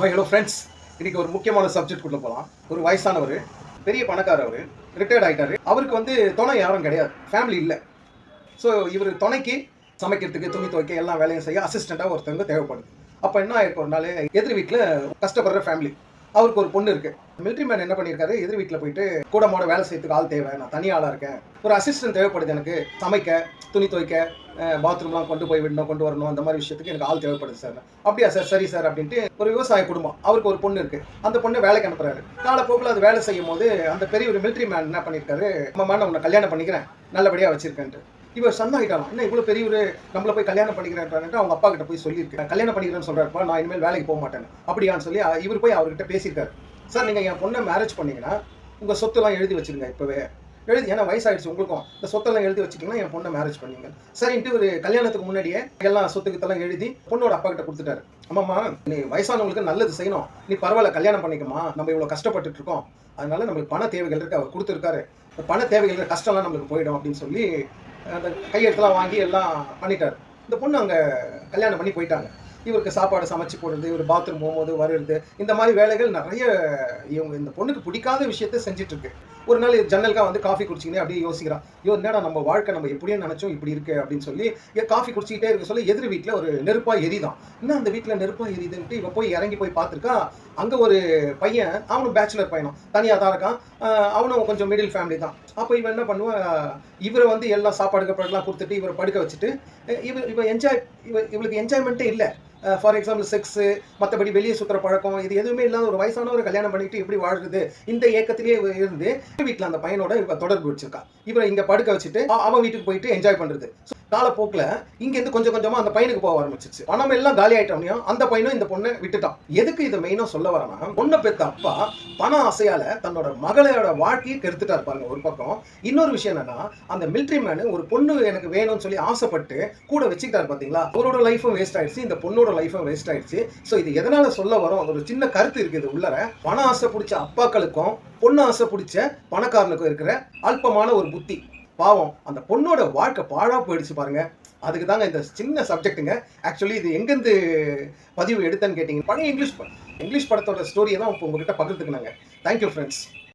Hi hello friends இன்னைக்கு ஒரு முக்கியமான சப்ஜெக்ட் கொண்டு போகலாம் ஒரு வயசானவர் பெரிய பணக்காரர் அவர் ரிட்டையர்ட் ஆகிட்டாரு அவருக்கு வந்து துணை யாரும் கிடையாது. ஃபேமிலி இல்லை. ஸோ இவர் துணைக்கு சமைக்கிறதுக்கு துணி துவைக்க எல்லா வேலையும் செய்ய அசிஸ்டண்ட்டாக ஒருத்தவங்க தேவைப்படுது. அப்போ என்ன ஆயிருக்கும் ஒரு நாள் எதிர் வீட்டில் கஷ்டப்படுற ஃபேமிலி அவருக்கு ஒரு பொண்ணு இருக்குது மிலிட்ரி மேன் என்ன பண்ணியிருக்காரு எதிர் வீட்டில் போயிட்டு கூட மாட வேலை செய்யறதுக்கு ஆள் தேவை. நான் தனி ஆளாக இருக்கேன். ஒரு அசிஸ்டன்ட் தேவைப்படுது எனக்கு. சமைக்க துணி துவைக்க பாத்ரூம்லாம் கொண்டு போய் விடணும் கொண்டு வரணும் அந்த மாதிரி விஷயத்துக்கு எனக்கு ஆள் தேவைப்படுது சார். அப்படியா சார்? சரி சார் அப்படின்ட்டு ஒரு விவசாய குடும்பம். அவருக்கு ஒரு பொண்ணு இருக்குது அந்த பொண்ணு வேலைக்கு அனுப்புறாரு. காலப்போக்கில் அது வேலை செய்யும் போது அந்த பெரிய ஒரு மிலிட்ரி மேன் என்ன பண்ணியிருக்காரு நம்ம மேடம் உன்னை கல்யாணம் பண்ணிக்கிறேன். நல்லபடியாக வச்சிருக்கேன்ட்டு. இவர் சந்தாயிட்டாலும் என்ன இவ்வளோ பெரிய ஒரு நம்மள போய் கல்யாணம் பண்ணிக்கிறேன்ட்டு அவங்க அப்பா கிட்ட போய் சொல்லியிருக்கேன் கல்யாணம் பண்ணிக்கிறேன்னு சொல்கிறப்ப நான் இனிமேல் வேலைக்கு போக மாட்டேன் அப்படியான்னு சொல்லி இவர் போய் அவர்கிட்ட பேசியிருக்காரு. சார் நீங்கள் என் பொண்ணை மேரேஜ் பண்ணீங்கன்னா உங்கள் சொத்துலாம் எழுதி வச்சிருங்க இப்போவே. எழுதி ஏன்னா வயசாயிடுச்சு உங்களுக்கும். இந்த சொத்தெல்லாம் எழுதி வச்சுக்கிங்கன்னா என் பொண்ணை மேரேஜ் பண்ணீங்க. சரின்ட்டு ஒரு கல்யாணத்துக்கு முன்னாடியே எல்லாம் சொத்துக்கத்தெல்லாம் எழுதி பொண்ணோட அப்பா கிட்ட கொடுத்துட்டாரு. ஆமாம்மா நீ வயசானவங்களுக்கு நல்லது செய்யணும். நீ பரவாயில்ல கல்யாணம் பண்ணிக்கமா நம்ம இவ்வளோ கஷ்டப்பட்டுட்டு இருக்கோம். அதனால நம்மளுக்கு பண தேவைகள் இருக்கு அவர் கொடுத்துருக்காரு. பண தேவைகள் இருக்க கஷ்டம்லாம் நம்மளுக்கு போயிடும் அப்படின்னு சொல்லி அந்த கையெழுத்துலாம் வாங்கி எல்லாம் பண்ணிட்டார். இந்த பொண்ணு அங்கே கல்யாணம் பண்ணி போயிட்டாங்க. இவருக்கு சாப்பாடு சமைச்சு போடுறது இவர் பாத்ரூம் போகும்போது வருது. இந்த மாதிரி வேலைகள் நிறைய இவங்க இந்த பொண்ணுக்கு பிடிக்காத விஷயத்த செஞ்சுட்டு இருக்கு ஒரு நாள் ஜன்னல்கா வந்து காஃபி குடிச்சிக்கினே அப்படியே யோசிக்கிறான். ஐயோ என்னடா நம்ம வாழ்க்கை நம்ம எப்படியே நினைச்சோம் இப்படி இருக்கு அப்படின்னு சொல்லி காஃபி குடிச்சிக்கிட்டே இருக்க சொல்லி எதிர் வீட்டில் ஒரு நெருப்பா எரிதான். இன்னும் அந்த வீட்டில் நெருப்பா எரிதுன்ட்டு இவ போய் இறங்கி போய் பார்த்துருக்கா? அங்கே ஒரு பையன் அவனும் பேச்சுலர் பையனும். தனியாக தான் இருக்கான். அவனும் கொஞ்சம் மிடில் ஃபேமிலி தான். அப்போ இவன் என்ன பண்ணுவான்? இவரை வந்து எல்லாம் சாப்பாடு கப்பாடுலாம் கொடுத்துட்டு இவரை படுக்க வச்சுட்டு இவ இவ என்ஜாய் இவ இவளுக்கு என்ஜாய்மெண்ட்டே இல்லை. ஃபார் எக்ஸாம்பிள் செக்ஸு மற்றபடி வெளியே சுற்றுற பழக்கம் இது எதுவுமே இல்லாத ஒரு வயசானவர் கல்யாணம் பண்ணிட்டு எப்படி வாழ்றது? இந்த ஏக்கத்திலேயே இருந்து வீட்டில் அந்த பையனோட இவ தொடர்பு வச்சிருக்கா. இவரை இங்கே படுக்க வச்சுட்டு அவன் வீட்டுக்கு போயிட்டு என்ஜாய் பண்ணுறது காலப்போக்கில் இங்கேருந்து கொஞ்சம் கொஞ்சமாக அந்த பையனுக்கு போக ஆரம்பிச்சிச்சு பணம் எல்லாம் காலி ஆகிட்டோம்னையும் அந்த பையனும் இந்த பொண்ணை விட்டுட்டான். எதுக்கு இதை மெயினாக சொல்ல வரேன்னா பொண்ணை பெத்த அப்பா பண ஆசையால் தன்னோட மகளையோட வாழ்க்கையை கெடுத்துட்டாரு பாருங்க ஒரு பக்கம். இன்னொரு விஷயம் என்னன்னா அந்த மிலிட்ரி மேனு ஒரு பொண்ணு எனக்கு வேணும்னு சொல்லி ஆசைப்பட்டு கூட வச்சுக்கிட்டாரு பார்த்தீங்களா அவரோட லைஃபும் வேஸ்ட் ஆயிடுச்சு இந்த பொண்ணோட லைஃபும் வேஸ்ட் ஆயிடுச்சு. ஸோ இது எதனால சொல்ல வரோம்? ஒரு சின்ன கருத்து இருக்குது இது உள்ளர. பண ஆசை பிடிச்ச அப்பாக்களுக்கும் பொண்ணு ஆசை பிடிச்ச பணக்காரனுக்கும் இருக்கிற அல்பமான ஒரு புத்தி. பாவம் அந்த பொண்ணோட வாழ்க்கை பாழாக போயிடுச்சு பாருங்க. அதுக்கு தாங்க இந்த சின்ன சப்ஜெக்ட்டுங்க ஆக்சுவலி இது எங்கேருந்து பதிவு எடுத்தேன்னு கேட்டிங்க. பழைய இங்கிலீஷ் இங்கிலீஷ் படத்தோட ஸ்டோரியை தான் இப்போ உங்ககிட்ட பகிர்ந்துக்கினாங்க. Thank you friends